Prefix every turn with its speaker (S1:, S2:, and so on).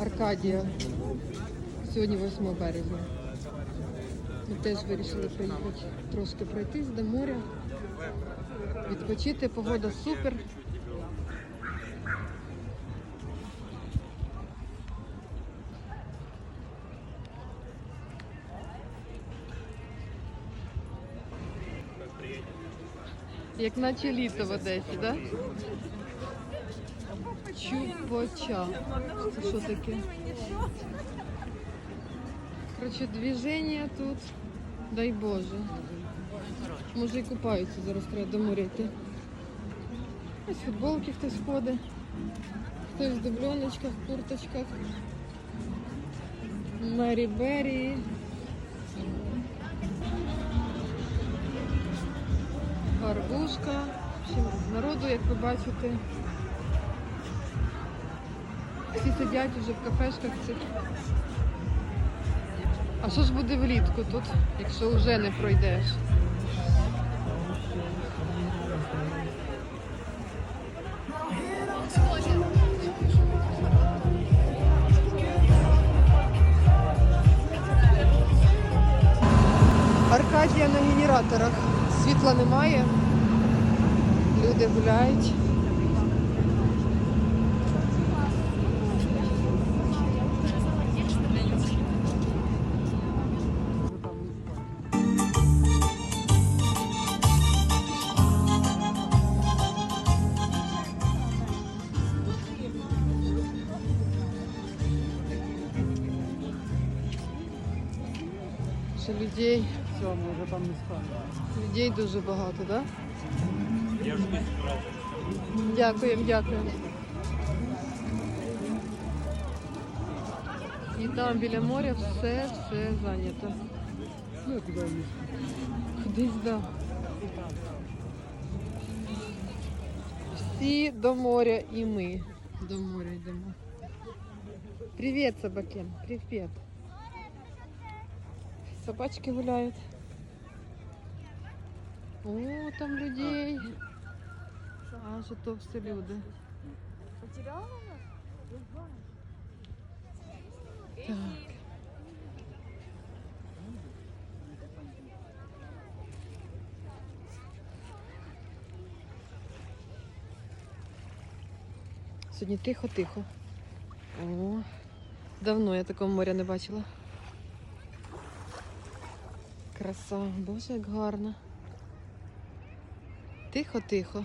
S1: Аркадія. Сьогодні 8 березня. Ми теж вирішили приїхати трошки пройтись до моря. Відпочити, погода супер. Як наче літо в Одесі, так? Да? Чупоча. Це що таке? Короче, движення тут, дай Боже. Може і купаються, зараз треба до моря йти. Ось футболки хтось ходить. Хтось в дубльоночках, курточках. Мері Беррі. Гарбушка. В Народу, як ви бачите, всі сидять уже в кафешках цих. А що ж буде влітку тут, якщо вже не пройдеш? Аркадія на генераторах. Світла немає. Люди гуляють. Людей,
S2: Все, ми вже там не
S1: людей дуже багато, так? Да?
S2: Я ж не
S1: Дякуємо, дякуємо. І там біля моря все, все зайнято.
S2: Ну, куди їсти?
S1: Кудись, да. Всі до моря і ми до моря йдемо. Привіт, собаки. Привіт. Собачки гуляють. О, там людей. А, що то все люди.
S3: Потеряла
S1: Так. Сьогодні тихо-тихо. О, давно я такого моря не бачила. Краса, боже, як гарно. Тихо-тихо.